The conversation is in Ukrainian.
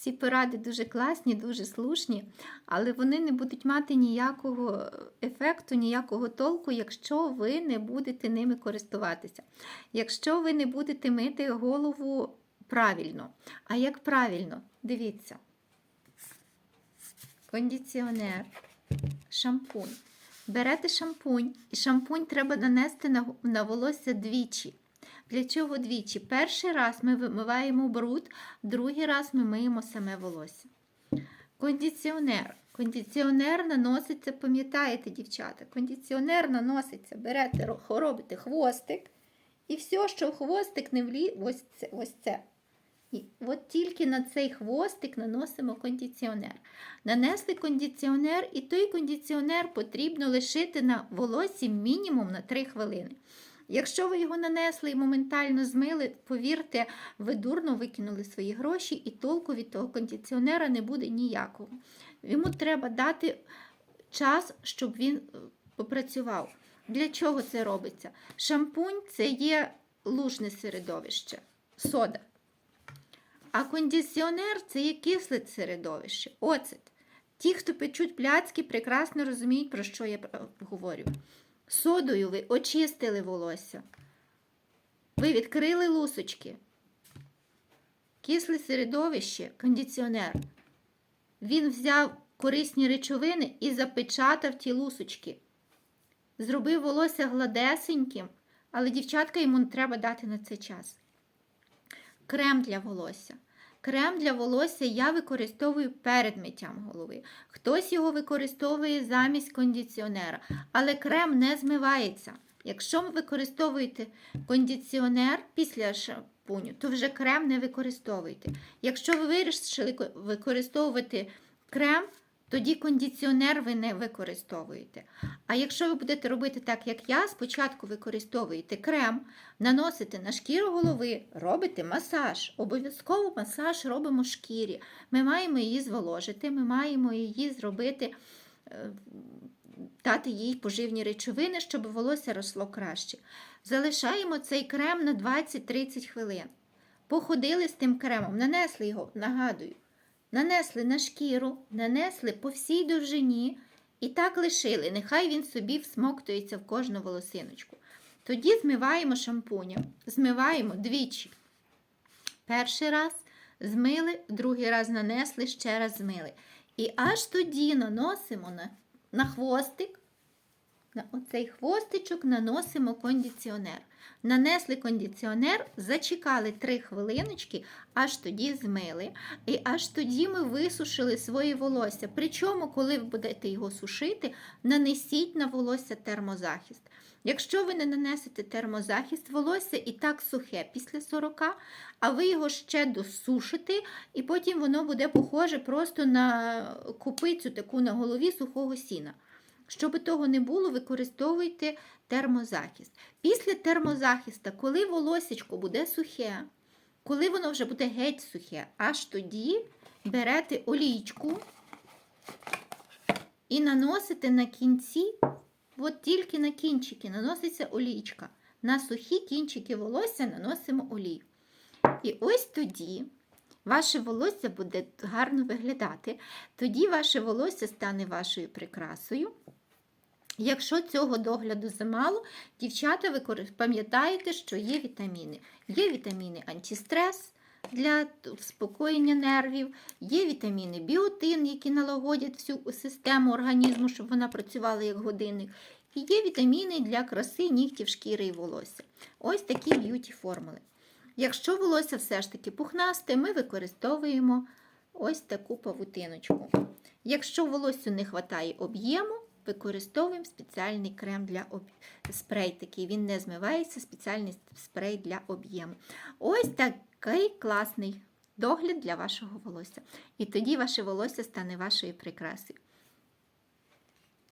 Ці поради дуже класні, дуже слушні, але вони не будуть мати ніякого ефекту, ніякого толку, якщо ви не будете ними користуватися. Якщо ви не будете мити голову правильно. А як правильно? Дивіться. Кондиціонер, шампунь. Берете шампунь, і шампунь треба нанести на, волосся двічі. Для чого двічі? Перший раз ми вимиваємо бруд, другий раз ми миємо саме волосся. Кондиціонер. Кондиціонер наноситься, пам'ятаєте, дівчата, кондиціонер наноситься, берете, ро- робите хвостик, і все, що в хвостик не влі, ось це. Ось це. І от тільки на цей хвостик наносимо кондиціонер. Нанесли кондиціонер, і той кондиціонер потрібно лишити на волосі мінімум на 3 хвилини. Якщо ви його нанесли і моментально змили, повірте, ви дурно викинули свої гроші, і толку від того кондиціонера не буде ніякого. Йому треба дати час, щоб він е, попрацював. Для чого це робиться? Шампунь це є лужне середовище, сода. А кондиціонер це є кисле середовище, оцет. Ті, хто печуть пляцки, прекрасно розуміють, про що я е, говорю. Содою ви очистили волосся. Ви відкрили лусочки. Кисле середовище, кондиціонер. Він взяв корисні речовини і запечатав ті лусочки. Зробив волосся гладесеньким, але дівчатка йому треба дати на це час. Крем для волосся. Крем для волосся я використовую перед миттям голови. Хтось його використовує замість кондиціонера, але крем не змивається. Якщо ви використовуєте кондиціонер після шампуню, то вже крем не використовуйте. Якщо ви вирішили використовувати крем, тоді кондиціонер ви не використовуєте. А якщо ви будете робити так, як я, спочатку використовуєте крем, наносите на шкіру голови, робите масаж. Обов'язково масаж робимо шкірі. Ми маємо її зволожити, ми маємо її зробити, е, дати їй поживні речовини, щоб волосся росло краще. Залишаємо цей крем на 20-30 хвилин. Походили з тим кремом, нанесли його, нагадую, нанесли на шкіру, нанесли по всій довжині і так лишили. Нехай він собі всмоктується в кожну волосиночку. Тоді змиваємо шампунем. Змиваємо двічі. Перший раз змили, другий раз нанесли, ще раз змили. І аж тоді наносимо на, на хвостик, на оцей хвостичок наносимо кондиціонер. Нанесли кондиціонер, зачекали 3 хвилиночки, аж тоді змили. І аж тоді ми висушили своє волосся. Причому, коли ви будете його сушити, нанесіть на волосся термозахист. Якщо ви не нанесете термозахист, волосся і так сухе після 40, а ви його ще досушите, і потім воно буде похоже просто на купицю таку на голові сухого сіна. Щоб того не було, використовуйте термозахист. Після термозахиста, коли волосечко буде сухе, коли воно вже буде геть сухе, аж тоді берете олійку і наносите на кінці, от тільки на кінчики наноситься олійка. На сухі кінчики волосся наносимо олію. І ось тоді ваше волосся буде гарно виглядати, тоді ваше волосся стане вашою прикрасою. Якщо цього догляду замало, дівчата, ви пам'ятаєте, що є вітаміни. Є вітаміни антистрес для вспокоєння нервів, є вітаміни біотин, які налагодять всю систему організму, щоб вона працювала як годинник. І є вітаміни для краси нігтів, шкіри і волосся. Ось такі б'юті формули. Якщо волосся все ж таки пухнасте, ми використовуємо ось таку павутиночку. Якщо волоссю не вистачає об'єму, використовуємо спеціальний крем для об... спрей такий. Він не змивається, спеціальний спрей для об'єму. Ось такий класний догляд для вашого волосся. І тоді ваше волосся стане вашою прикрасою.